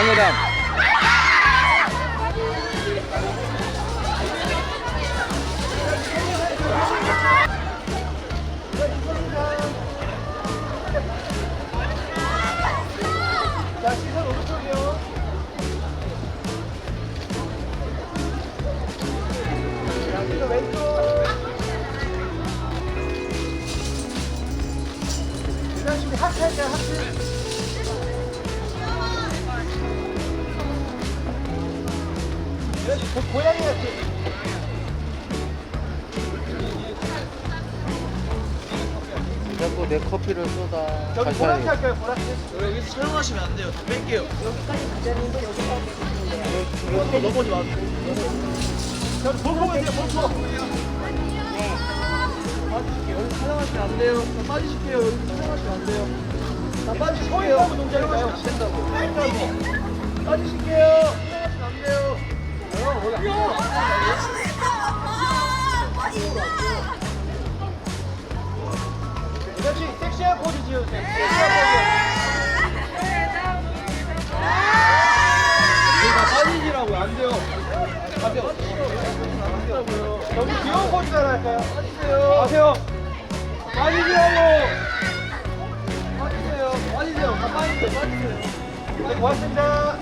방해담. 자, 시선 왼쪽. 이런 식으로 하트 할까요, 고- 고양이 같은. 자꾸 내 커피를 쏟아. 저기 보라트 할까요, 보라트? 여기서 촬영하시면 안 돼요. 다 뺄게요. 이거 넘어지 마. 저기 볼 보면 돼요, 볼 보. 빠지실게요. 여기 촬영하시면 안 돼요. 다 빠지실게요. 여기 촬영하시면 안 돼요. 다 빠지실게요. 서인하고 동작인가요? 안 된다고. 빠지실게요. 그렇지, 섹시한 포즈 지어주세요. 섹시한 다 빠지시라고 안 돼요. 가세요. 포즈. 여기 귀여운 포즈 하나 할까요? 빠지세요. 가세요. 빠지시라고. 빠지세요. 빠지세요. 다 빠지세요. 빠지세요. 네, 고맙습니다.